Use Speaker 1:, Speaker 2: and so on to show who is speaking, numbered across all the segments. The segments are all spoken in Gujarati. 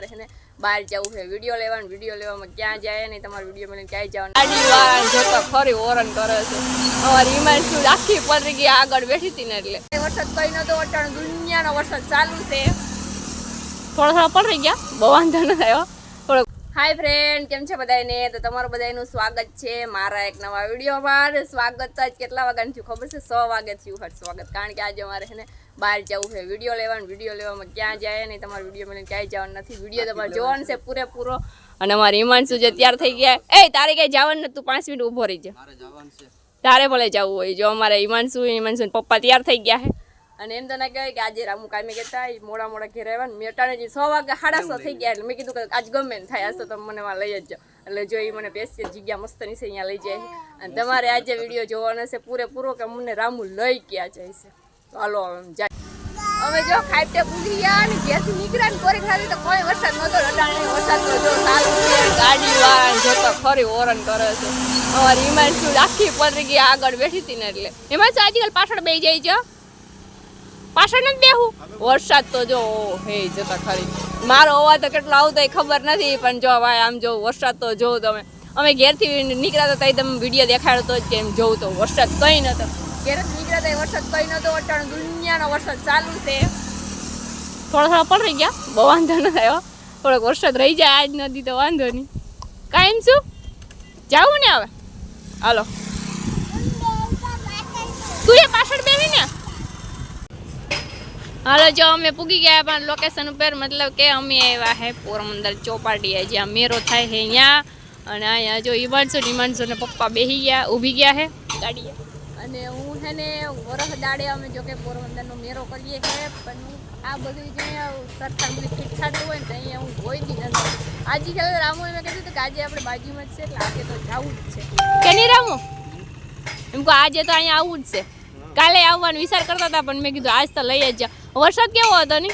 Speaker 1: અમારે છે ને બહાર જવું છે. વીડિયો લેવાનું વીડિયો લેવામાં ક્યાં જાય નહીં તમારે વીડિયો મળીને ક્યાંય જવાનું ગાડી વાળા જોતો ખરી ઓરન કરે છે. અમારી હિમાંશુ આખી પડી ગઈ આગળ બેઠી હતી ને એટલે. વરસાદ કઈ નતો અટાણ દુનિયાનો વરસાદ ચાલુ છે. થોડા થોડા પડી ગયા બહુ વાંધો ન થયો હાય ફ્રેન્ડ કેમ છે બધાને તો તમારું બધાનું સ્વાગત છે મારા એક નવા વિડીયોમાં. સ્વાગત તો આજ કેટલા વાગ્યાનું થયું ખબર છે? સો વાગે થયું હર સ્વાગત. કારણ કે આજે અમારે છે ને બહાર જવું છે. વીડિયો લેવાનું વીડિયો લેવામાં ક્યાં જાય નહીં તમારે વીડિયો મળીને ક્યાંય જવાનું નથી. વીડિયો તમારે જોવાનું છે પૂરેપૂરો. અને અમારે હિમાંશુ જે તૈયાર થઈ ગયા. એ તારે ક્યાંય જવાનું નથી તું પાંચ મિનિટ ઊભો રહી જા.
Speaker 2: મારે જવાનું છે.
Speaker 1: તારે ભલે જવું હોય. જો અમારે હિમાંશુ હિમાંશુ પપ્પા તૈયાર થઈ ગયા છે. અને એમ તો ના કહેવાય કે આજે રામુ કામે કહેતા મોડા મોડા ઘેર આવ્યા ને મેં અટાણે જે સો વાગે સાડા સો થઈ ગયા એટલે મેં કીધું કે આજ ગમે ને થાય આજ તો તમે મને લઈ જ જાઓ. એટલે જો એ મને બેસી જગ્યા મસ્ત નીચે અહીંયા લઈ જાય અને તમારે આજે વીડિયો જોવાનો છે પૂરેપૂરો કે મને રામુ લઈ ગયા જાય છે. હાલો અમે જો ખાઈટે ભૂલી ગયા ને ઘેરથી નીકળ્યા ને કોરી ખાધી તો કોઈ વરસાદ નહોતો, અટાણે વરસાદ તો જો સારું ગાડી વાળા જોતો ખરી ઓરન કરે છે. અમારી હિમાંશુ આખી પડી ગઈ, આગળ બેઠી હતી ને એટલે. હિમાંશુ આજકાલ પાછળ બેસી જાય છે. પાછળ નથી બેહું વરસાદ તો જો હે જતા ખરી. મારો અવાજ તો કેટલો આવતો ખબર નથી, પણ જો ભાઈ આમ જો વરસાદ તો જો તમે. અમે ઘેરથી નીકળ્યા હતા તમે વીડિયો દેખાડતો જ કે એમ જોઉં તો વરસાદ કંઈ નતો ઘેરથી નીકળ્યા હતા વરસાદ કંઈ નતો, અટાણ દુનિયાનો વરસાદ ચાલુ છે. થોડા થોડા પડી ગયા, બહુ વાંધો ન આવ્યો થોડોક વરસાદ રહી જાય, આજ નદી તો વાંધો નહીં. કાંઈ શું? જાવું ને હવે? હાલો. તું એ પાછળ ને. હાલો, જો અમે પૂગી ગયા પણ લોકેશન ઉપર, મતલબ કે અમે આવ્યા હે પોરબંદર ચોપાટીએ જ્યાં મેરો થાય છે અહીંયા અને અહીંયા જો ને હિમાંશુ ને પપ્પા બેસી ગયા, ઊભી ગયા હે. ગાડીએ. અને હું છે ને વરસ દાડે અમે જો કે પોરબંદરનો મેરો કરીએ છીએ. પણ આ બધું જે સરકાર ઠીકઠાક હોય ને તો અહીંયા હું હોય જ નથી આજે ખેલ, રામુ એમ કીધું કે આજે આપણે બાજુમાં જ છે, એટલે આજે તો જવું જ છે. કે નહીં રામુ? એમ કહો, આજે તો અહીંયા આવવું જ છે. કાલે આવવાનો વિચાર કરતા હતા, પણ મેં કીધું, આજ તો લઈ જ જાઓ. વરસાદ કેવો હતો ને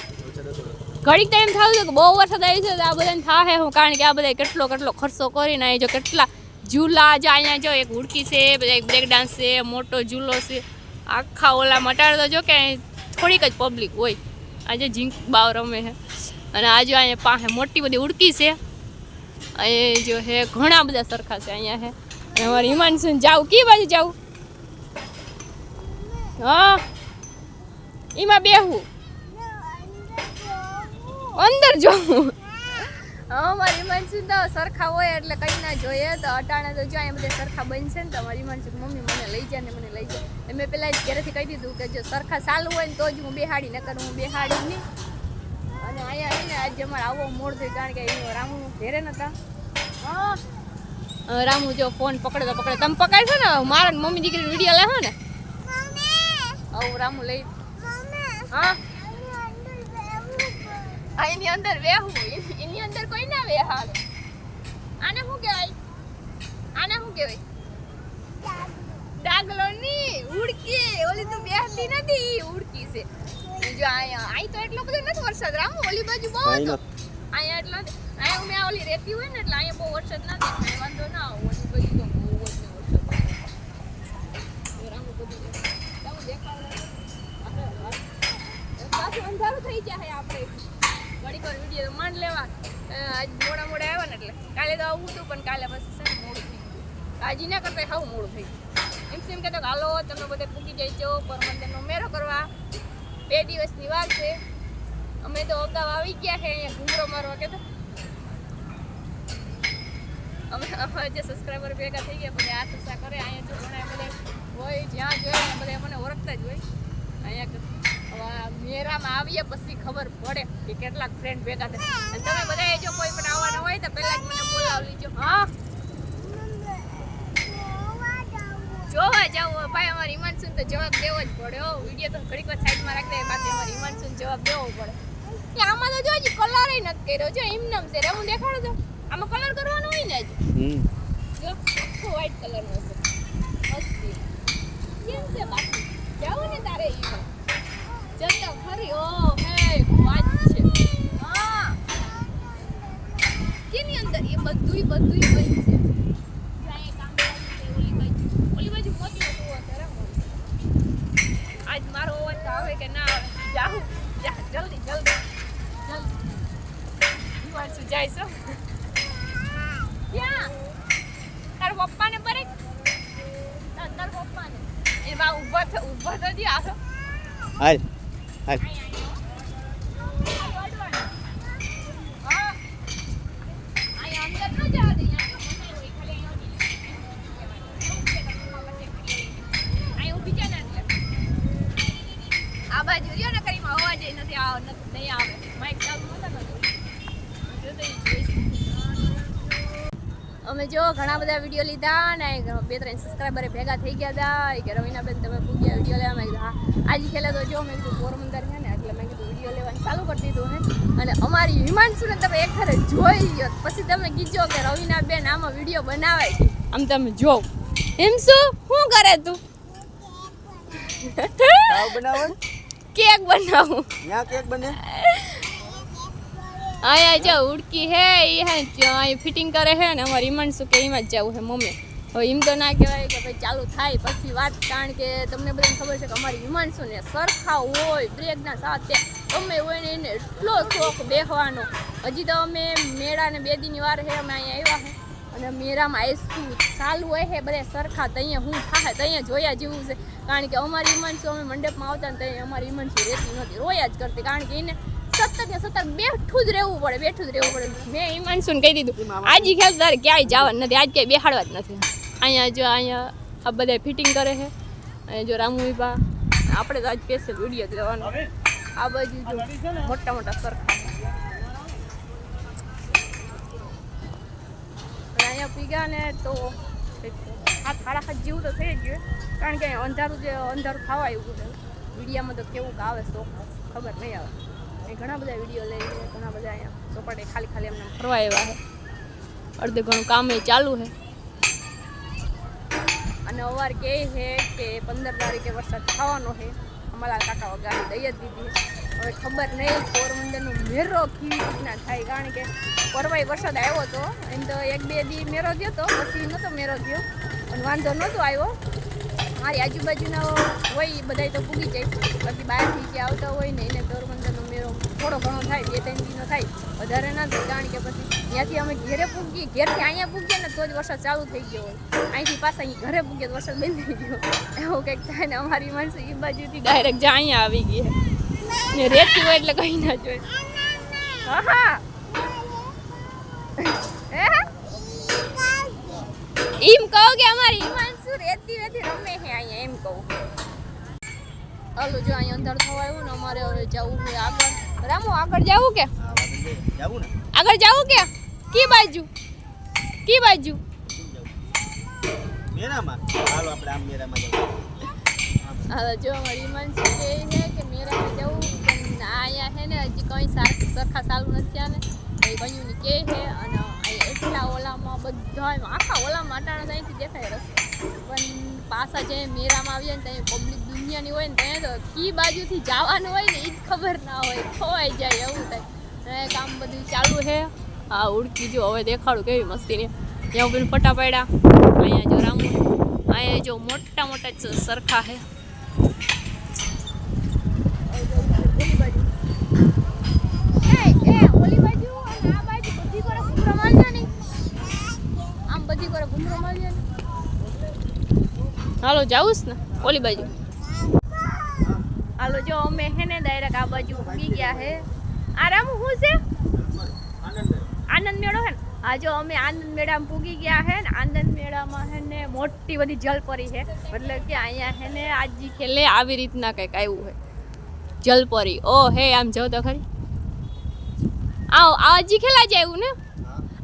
Speaker 1: ઘડીક ટાઈમ થયું કે બહુ વરસાદ આવી છે આ બધાને થાહે હું, કારણ કે આ બધા કેટલો કેટલો ખર્ચો કરીને આવી જો કેટલા ઝૂલા જો અહીંયા જો એક હુડકી છે બધા એક બ્રેક ડાન્સ છે મોટો ઝૂલો છે. આખા ઓલા મટાડ તો જો કે અહીં થોડીક જ પબ્લિક હોય. આજે ઝીંક બાવ રમે છે અને આજે અહીંયા પાસે મોટી બધી ઉડકી છે. અહીં જો હે ઘણા બધા સરખા છે અહીંયા હે. અને અમારે હિમાંશુ જાવ કી બાજુ જાવ? હા. એમાં બેહું. અંદર જોવું અમારી હિમાંશુ તો સરખા હોય એટલે કઈ ના જોઈએ. તો અટાણે તો જો અહીંયા બધા સરખા બનશે ને તો અમારી હિમાંશુ મમ્મી મને લઈ જાય ને મને લઈ જાય મેં પેલા જ ઘરેથી કહી દીધું કે જો સરખા સારું હોય ને તો જ હું બેહાડી નકર હું બેહાડી નહીં. અને અહીંયા આવીને આજે અમારે આવો મોડ થયો કારણ કે એનું રામુ ઘેરે નતા. હા. રામુ જો ફોન પકડે તો પકડે. તમે પકડશો ને? મારા મમ્મી દીકરી વીડિયો લેવો ને. આવું રામુ લઈ. હા. એની અંદર વેહવું અંદર કોઈ ના વેહાડે આને શું કહેવાય? આને શું કહેવાય? ડાગલો ની ઉડકી. ઓલી તો બેહતી નથી ઉડકી છે. જો આયા અહીં તો એટલો બધો નથી વરસાદ. રામ ઓલી બાજુ બહુ હતો. અહીંયા એટલો આયા મેં ઓલી રેતી હોય ને એટલે અહીંયા બહુ વરસાદ ના દેખાય વાંધો ના આવે. ઓલી બાજુ તો બહુ જ વરસાદ બધું. રામુ વાહ. પાછું અંધારું થઈ જાય આપણે. ઘડીક વાર વીડિયો માંડ લેવા. આજ મોડા મોડા આવ્યા ને એટલે. કાલે તો આવું હતું, પણ કાલે પછી છે મોડું થઈ આજે ના કરતા હાવ મોડું થઈ ગયું. એમ તેમ કહેતો હાલો, તમે બધે પૂકી જાય છો પરમંદરનો મેરો કરવા. બે દિવસની વાર છે. અમે તો અગાઉ આવી ગયા છે અહીંયા ઘૂમરો મારવા કહેતો. અમે અમારા જે સબસ્ક્રાઈબર ભેગા થઈ ગયા, બધા આ ઉષા કરે. અહીંયા જો ઘણા બધા હોય, જ્યાં જોઈએ બધા મને ઓળખતા જ હોય. અહીંયા મેરામાં આવીએ પછી ખબર પડે કે કેટલાક ફ્રેન્ડ ભેગા થાય. અને તમે બધા જો કોઈ પણ આવવાના હોય તો પહેલા જ મને બોલાવી લેજો. હા? જોવા જાવ ભાઈ અમારે હિમાંશુને તો જવાબ દેવો જ પડે હો. વીડિયો તો ઘડીક વાર સાઈડમાં રાખી દે બાકી અમારે હિમાંશુને જવાબ દેવો પડે. કે આમાં તો જોજી કલર નથી કર્યો. જો એમનેમ છે. હું દેખાડું તો. આમાં કલર કરવાનો હોય ને
Speaker 2: હમ.
Speaker 1: જો આખો વ્હાઈટ કલરનો છે. મસ્તી. કેમ છે બાકી? જાવ ને તારે ઈ જતા ખરી ઓ, હે, વાત છે. હા. કેની અંદર એ બધુંય બધુંય બંધ છે. આજ મારો અવાજ આવે કે ના આવે. જા જલ્દી જલ્દી. જલ્દી. હિમાંશુ જાય છો? ક્યાં? તારા પપ્પાને બરે તાર પપ્પાને. એ બા ઊભો ઊભો તો જી
Speaker 2: હાલ
Speaker 1: અમે જો ઘણા બધા વીડિયો લીધા ને બે ત્રણ સબસ્ક્રાઈબરે ભેગા થઈ ગયા હતા. કે રવિનાબેન તમે પૂગ્યા વીડિયો લેવા મેં કીધું આજે ખેલે તો જો મેં કીધું પોરબંદર છે ને એટલે મેં કીધું વીડિયો લેવાનું ચાલુ કરી દીધું ને અને અમારી હિમાંશુને તમે એક ખરે જોઈ લ્યો. પછી તમે કીધો કે રવિનાબેન આમાં વીડિયો બનાવાય આમ તમે જો. એમ શું શું કરે તું?
Speaker 2: કેક બનાવો.
Speaker 1: કેક બનાવું.
Speaker 2: ત્યાં કેક બને?
Speaker 1: અહીંયા જો ઉડકી હે એ હે અહીં ફિટિંગ કરે હે ને, અમારે ઈમાન શું કે એમાં જ જવું હે, મમ્મી. હવે એમ તો ના કહેવાય કે ભાઈ ચાલુ થાય પછી વાત, કારણ કે તમને બધાને ખબર છે કે અમારી હિમાંશુ ને, સરખા હોય બ્રેકના સાથે ગમે હોય ને એને એટલો શોખ બેહવાનો. હજી તો અમે મેળાને બે દિન વાર હે, અમે અહીંયા આવ્યા હે. અને મેરામાં આઈસ્કૂલ ચાલુ હોય છે બધા સરખા તઅહીંયા હું થાય તઅહીંયા જોયા જેવું છે. કારણ કે અમારી હિમાંશુ અમે મંડપમાં આવતા ને ત્યાં અમારી હિમાંશુ રહેતી નહોતી, રોયા જ કરતી, કારણ કે એને સતત ને સતત બેઠું જ રહેવું પડે બેઠું જ રહેવું પડે. મેં ઈમાનસુને કહી દીધું. આજે ખેલ તારે ક્યાંય જવાનું નથી આજ ક્યાંય બેહાડવા જ નથી. અહીંયા જો અહીંયા આ બધા ફિટિંગ કરે છે અહીંયા જો રામુ વિભા આપણે તો આજ સ્પેશિયલ વીડિયો જ લેવાનો આ બાજુ જો મોટા મોટા સરખા. અને અહીંયા પીગા ને તો હાથ સાડા હાથ જેવું તો થઈ જ ગયું કારણ કે અંધારું જે અંધારું થવા આવ્યું છે વિડીયામાં તો કેવું આવે શોખ ખબર નહીં આવે. અહીં ઘણા બધા વીડિયો લઈ લે ઘણા બધા અહીંયા ચોપાટે ખાલી ખાલી એમને ફરવા આવ્યા છે. અડધે ઘણું કામ એ ચાલુ છે. અને અવાર કહે છે કે પંદર તારીખે વરસાદ થવાનો છે. અમારા કાકા વગાડી દઈ જ દીધી હવે ખબર નહીં પોરબંદરનો મેરો કેવી રીતના થાય, કારણ કે પરવાય વરસાદ આવ્યો હતો એમ તો એક બે દી મેરો થયો હતો પછી નહોતો મેરો થયો પણ વાંધો નહોતો આવ્યો. મારી આજુબાજુના હોય એ બધાય તો પૂગી જાય. બાકી બહારથી જે આવતા હોય ને એને પોરબંદરનો મેરો થોડો ઘણો થાય, બે ત્રણ દીનો થાય, વધારે ના થાય કારણ કે પછી ત્યાંથી અમે ઘેરે પૂગીએ, ઘેરથી અહીંયા પૂગીએ ને તો જ વરસાદ ચાલુ થઈ ગયો હોય. અહીંથી પાછા અહીં ઘરે પૂગીએ તો વરસાદ બંધ થઈ ગયો એવું કંઈક થાય ને અમારી માણસો એ બાજુથી ડાયરેક્ટ જ્યાં અહીંયા આવી ગઈ છે ને રેતી હોય એટલે કઈ ના જોઈએ હા હા. હે? એમ કહો કે અમારી હિમાંશુ રેતી રેતી રમે છે અહીંયા, એમ કહું. હાલો, જો અહીંયા અંદર થવા આવ્યું ને અમારે હવે જવું છે આગળ. રામો આગળ જવું કે?
Speaker 2: જાવું ને?
Speaker 1: આગળ જવું કે? કી બાજુ? કી બાજુ?
Speaker 2: મેરામાં? હાલો આપણે આમ મેરામાં જવું.
Speaker 1: હા જો અમારી છે કે મેરામાં જવું પણ છે ને હજી કંઈ સાર- સરખા સારું નથી થયા ને એ બન્યું કે છે અને એટલા ઓલામાં બધા આખા ઓલામાં અટાણા ત્યાંથી દેખાય રસ્તો. પણ પાછા જે મેરામાં આવીએ ને ત્યાં પબ્લિક દુનિયાની હોય ને ત્યાં તો કી બાજુથી જવાનું હોય ને એ જ ખબર ના હોય. ખોવાઈ જાય એવું થાય. અને કામ બધું ચાલુ છે. હા ઉડકી જો હવે દેખાડું કેવી મસ્તીની. ત્યાં ઉપર ફટા પડ્યા. અહીંયા જો રામુ અહીંયા જો મોટા મોટા જ સરખા છે. આમ બધી કરે ભૂમરો મારજો ને. હાલો જાઉં ને? ઓલી બાજુ. હાલો, જો અમે હે ને ડાયરેક્ટ આ બાજુ ઉગી ગયા હે. આ હું શું છે? આનંદ મેળો હે ને? આ જો અમે આનંદ મેળામાં પૂગી ગયા હે ને, આનંદ મેળામાં હે ને મોટી બધી જલપરી છે મતલબ કે અહીંયા હે ને આજી ખેલે આવી રીતના કંઈક આવ્યું હે. જલપરી. ઓ, હે, આમ જો તો ખરી. આવ આજી ખેલા જ આવ્યું ને?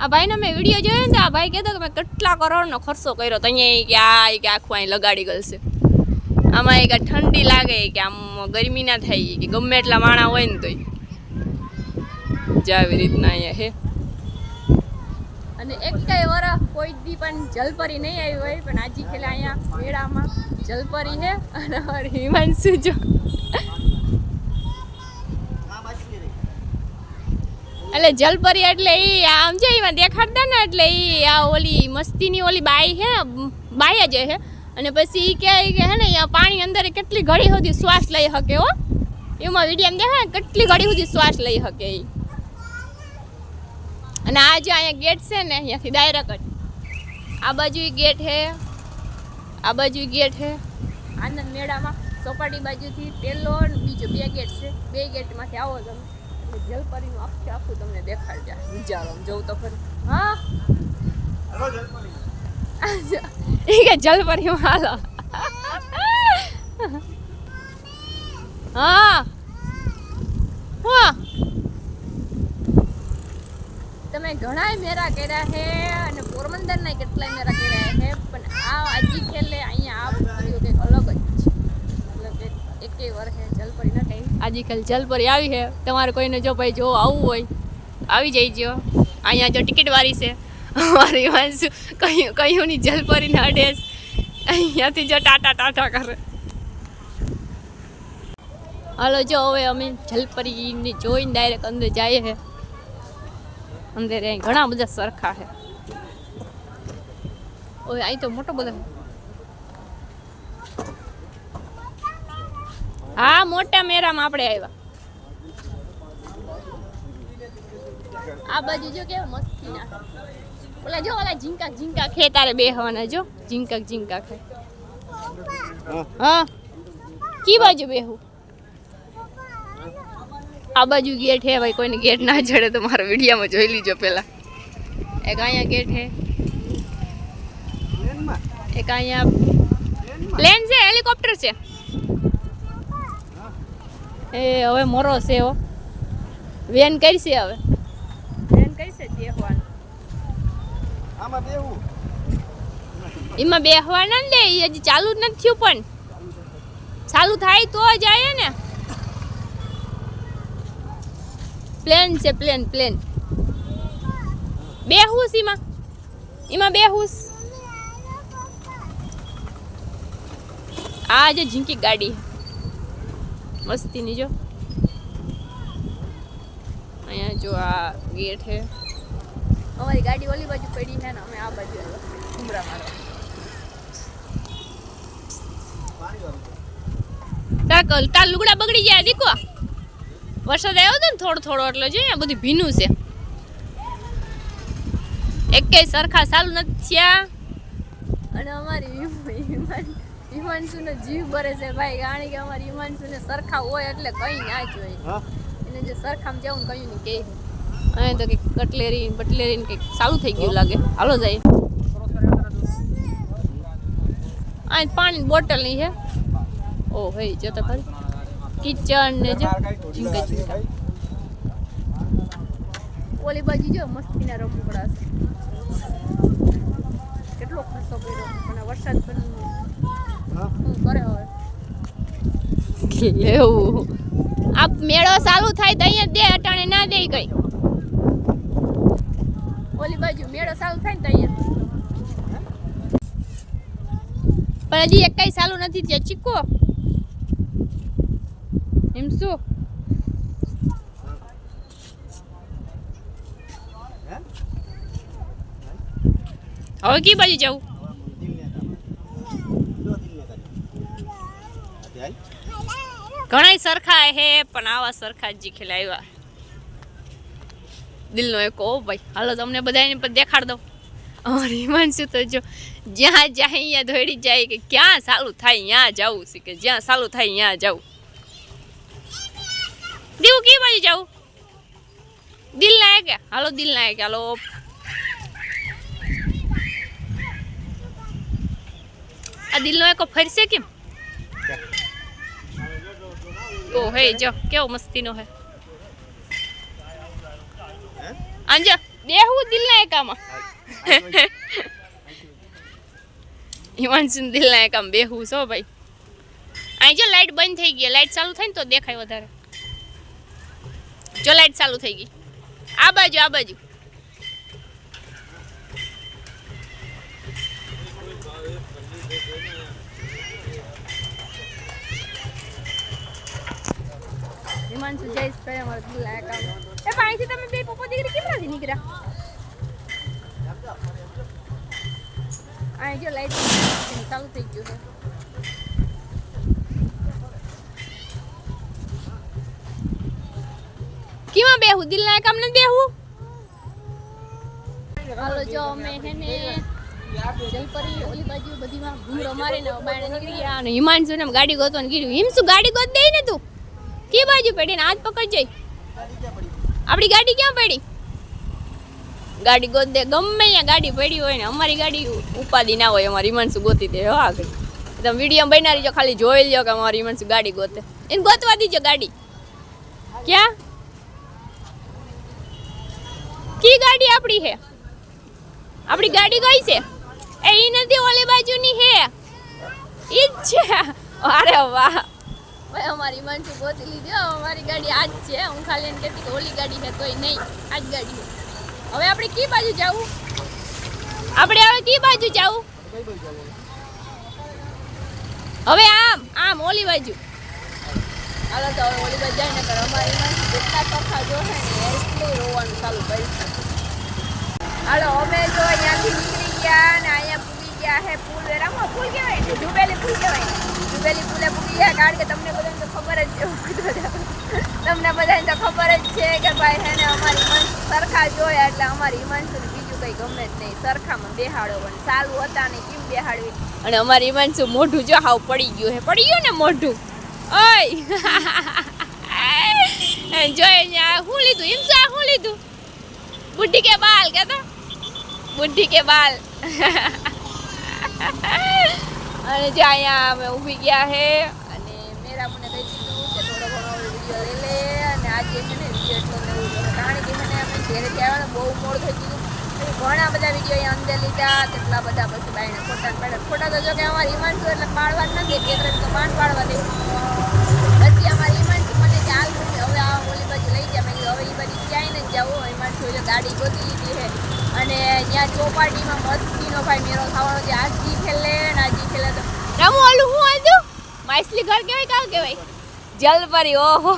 Speaker 1: આ ભાઈને મેં વીડિયો જોયો ને આ ભાઈ કહેતો કે મેં કેટલા કરોડનો ખર્ચો કર્યો તો અહીંયા કે આ કે આખું અહીં લગાડી ગલશે. આમાં એક આ ઠંડી લાગે કે આમ ગરમી ના થાય કે ગમે એટલા માણા હોય ને તોય. જ આવી રીતના અહીંયા હે. અને એક કઈ વરસ કોઈ દી પણ જલપરી નહીં આવી હોય, પણ આજી ખેલા અહીંયા મેળામાં જલપરી છે અને હિમાંશુ જો એટલે જલપરી એટલે એ આમ છે એમાં દેખાડતા ને એટલે એ આ ઓલી મસ્તીની ઓલી બાઈ છે બાઈ જ છે અને પછી એ કહે કે હે ને પાણી અંદર કેટલી ઘડી સુધી શ્વાસ લઈ શકે હો. એમાં વીડિયો દેખાય ને, કેટલી ઘડી સુધી શ્વાસ લઈ શકે એ અને આ જે અહીંયા ગેટ છે ને, અહીંયાથી ડાયરેક્ટ આ બાજુ ગેટ છે આ બાજુ ગેટ છે આનંદ મેળામાં, ચોપાટી બાજુથી પેલો બીજો બે ગેટ છે. બે ગેટમાંથી આવો તમે. જલપરીનું આખે આખું તમને દેખાડજા. વિચારો જોઉં તો ખરી. હા? કે જલપરીમાં હાલો. હા. હા તમે ઘણાય મેરા કર્યા છે અને પોરબંદરના કેટલાય મેરા કર્યા છે પણ આ આજી ખેલે અહીંયા આ કંઈક અલગ જ છે. મતલબ કે એકે વર્ષે જલપરી થઈ જલપરી આવી છે. તમારે કોઈને જો ભાઈ જો આવવું હોય, આવી જઈજો. અહીંયા જો ટિકિટ વાળી છે. અમારી વાંસુ કહ્યું કયુંની જલપરીને અડેસ અહીંયાથી જો ટાટા ટાટા કરે. હાલો જો હવે અમે જલપરીને જોઈને ડાયરેક્ટ અંદર જઈએ છે. અંદર ઘણા બધા સરખા છે. હવે અહીં તો મોટો બધો હા મોટા મેરામાં આપણે આવ્યા. આ બાજુ જો કેવું મસ્તી ના ઓલા જો ઓલા ઝીંકા ઝીંકા ખે તારે બેહવાના જો. ઝીંકા ઝીંકા ખે હા. કી બાજુ બેહું? આ બાજુ ગેટ હે ભાઈ કોઈને ગેટ ના ચડે તો મારા વિડીયામાં જોઈ લીજો પહેલા એક અહીંયા ગેટ હે. એક અહીંયા પ્લેન છે હેલિકોપ્ટર છે. એ હવે મોરો છે હો. વેન છે હવે. વેન કરશે દેખવાનું
Speaker 2: આમાં બેવું
Speaker 1: એમાં બેહવાના ને એ હજી ચાલુ જ નથી થયું પણ. ચાલુ થાય તો જ આયે ને. પ્લેન છે પ્લેન પ્લેન. બેહુસ એમાં. એમાં બેહુસ આ જે ઝીંકી ગાડી મસ્તીની જો. અહીંયા જો આ ગેટ છે. અમારી ગાડી ઓલી બાજુ પડી છે ને અમે આ બાજુ
Speaker 2: ઉમરા મારો
Speaker 1: તાર તાર લુગડા બગડી ગયા દીકો વરસાદ આવ્યો હતો ને થોડો થોડો એટલે જો અહીંયા બધું ભીનું છે. એકેય સરખા સારું નથી થયા. અને અમારી વિમાન- નો જીવ ભરે છે ભાઈ કારણ કે અમારી ને સરખા હોય એટલે કઈ ના જોઈએ.
Speaker 2: હા?
Speaker 1: એને જે સરખામ જવું કયું ને કે અહીં તો કંઈક કટલેરી બટલેરી ને કંઈક સારું થઈ ગયું લાગે. હાલો જાય અહીં પાણી બોટલની છે. ઓ ભાઈ જો તો ખરી. કિચન ને જો. ઝીંકા ઝીંકા ઓલી બાજુ જો મસ્તીના રમકડા છે. કેટલો ખર્ચો કર્યો. અને વરસાદ પણ
Speaker 2: હા
Speaker 1: લેવું આ મેળો ચાલુ થાય તો અહીંયા દે અટાણે ના દે કઈ ઓલી બાજુ મેળો ચાલુ થાય ને તો અહીંયા પણ હજી એક કઈ ચાલુ નથી થયા. ચીકો એમ શું?
Speaker 2: હે?
Speaker 1: હવે કી બાજુ જવું ઘણાય સરખા હે, પણ આવા સરખા જ જીખેલા આવ્યા. દિલનો એક ઓ ભાઈ, હાલો તમને બધાને પણ દેખાડ દઉં. અમારી હિમાંશુ તો જો, જ્યાં જાય અહીંયા દોડી જાય કે ક્યાં ચાલુ થાય ત્યાં જવું છે કે જ્યાં ચાલુ થાય ત્યાં જવું. દેવું કઈ બાજુ જવું? દિલ ના કે હાલો, દિલ ના કે હાલો આ દિલનો એકો ફરશે કેમ? ઓ, હે, જો, કેવો મસ્તીનો હે. અંજો બેહું દિલના એકામાં હિમાંશુન દિલના એકામ બેહું છો ભાઈ. અહીં જો લાઈટ બંધ થઈ ગઈ, લાઈટ ચાલુ થાય ને તો દેખાય વધારે. જો લાઈટ ચાલુ થઈ ગઈ. આ બાજુ આ બાજુ. હિમાંશુ જઈશ કરે અમારે દિલના એકામાં એ પણ અહીંથી તમે બે પપ્પા દીકરી કેમ નથી નીકળ્યા? આ જો લાઈટ ચાલુ થઈ ગયું છે. કેમાં બેહું? દિલના કામ નથી બેહું? હાલો, જો અમે હે ને જલપરી ઓલી બાજુ બધીમાં ઘૂમરો મારીને બાયણે નીકળી ગયા અને હિમાંશુ ને ગાડી ગોતવાનું કીધું. હિમશું ગાડી ગોત દે ને તું. કે બાજુ પડી ને હાથ પકડ જઈ. આપણી ગાડી ક્યાં પડી? ગાડી ગોત દે ગમે અહીંયા ગાડી પડી હોય ને, અમારી ગાડી ઉપાદી ના હોય, અમારી હિમાંશુ ગોતી દે, હો આગળ. તમે વીડિયો બનાવી જો ખાલી જોઈ લ્યો કે અમારી હિમાંશુ ગાડી ગોતે. એને ગોતવા દીજો ગાડી. ક્યાં? કી ગાડી આપણી હે? આપણી ગાડી કઈ છે? એ ઈ નથી ઓલી બાજુની હે. ઈ જ છે. અરે વાહ. ભાઈ અમારી મંચુ પહોંચી લીધી. અમારી ગાડી આજ છે. હું ખાલી એને કહેતી કે ઓલી ગાડી છે તોય નહીં. આજ ગાડી છે હવે આપણે કી બાજુ જાવું? આપણે હવે કી બાજુ જાવું? હવે આમ આમ, ઓલી બાજુ. હાલો તો હવે ઓલી બાજુ જાય ને કર. અમારી મંચુ જેટલા સફા જો ને, એટલું રોવાનું ચાલુ કરી હાલો, અમે જો અહીંયાથી નીકળી ગયા ને અહીંયા પૂરી ગયા હે, પુલ વેરામાં પુલ કહેવાય ને? જુબેલી પુલ કહેવાય જુબેલી પુલે કારણ કે તમને બધાને તો ખબર જ છે તમને બધાને તો ખબર જ છે કે ભાઈ હે ને અમારી મન સરખા જોયા એટલે અમારી હિમાંશુને બીજું કંઈ ગમે જ નહીં. સરખામાં બેહાડો પણ સારું હતા ને કેમ બેહાડવી? અને અમારી હિમાંશુ મોઢું જો હાવ પડી ગયું હે, પડી ગયું ને મોઢું? ઓય! જોઈ અહીંયા શું લીધું? હિમસા શું લીધું? બુઢી કે બાલ કહેતા બુઢી કે બાલ. અને જે અહીંયા અમે ઊભી ગયા હે અને મેરા મને કહી દીધું કે થોડો ઘણો વીડિયો લઈ લે અને આજે છે ને વીડિયો એટલો લેવું જોઈએ કારણ કે છે ને અમે ઘેરેથી આવ્યા ને બહુ મોડ થઈ ગયું. ઘણા બધા વીડિયો અહીંયા અંદર લીધા. કેટલા બધા પછી બાઈને ફોટા પાડ્યા ફોટા તો જો કે અમારી હિમાંશુ એટલે પાડવા જ નથી. એક તો માંડ પાડવા દે. પછી અમારી હિમાંશુ મને ચાલ હવે આ ઓલી બાજુ લઈ ગયા. મેં હવે એ બાજુ ક્યાંય નથી જવું. હિમાંશુ એટલે ગાડી ગોતી લીધી છે. અને ત્યાં ચોપાટીમાં મસ્તીનો ભાઈ મેળો ખાવાનો છે. આ જી ખેલે ને આ જી ખેલે તો. રામુ ઓલું હું હતું માછલી ઘર કહેવાય કાં કહેવાય જલપરી, ઓહો.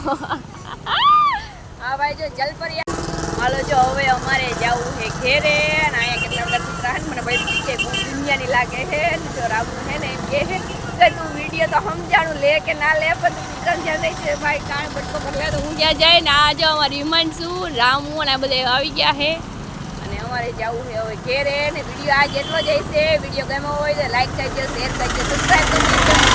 Speaker 1: હા ભાઈ, જો જલપરી હાલો જો હવે અમારે જવું છે ઘેરે અને અહીંયા કેટલા બધા કૂતરા છે ને, મને ભાઈ કે બહુ દુનિયાની લાગે છે જો રાવું છે ને એમ કે છે કે તું વીડિયો તો સમજાણું લે કે ના લે, પણ તું નહીં છે, ભાઈ કાણ બટકો પર તો હું જાય ને, આ જો અમારી હિમાંશુ, રામુ અને આ બધા આવી ગયા છે. અને અમારે જવું છે હવે ઘેરે ને વીડિયો આજ એટલો જાય છે વીડિયો ગમ્યો હોય તો લાઈક કરજો, શેર કરજો સબસ્ક્રાઈબ કરજો.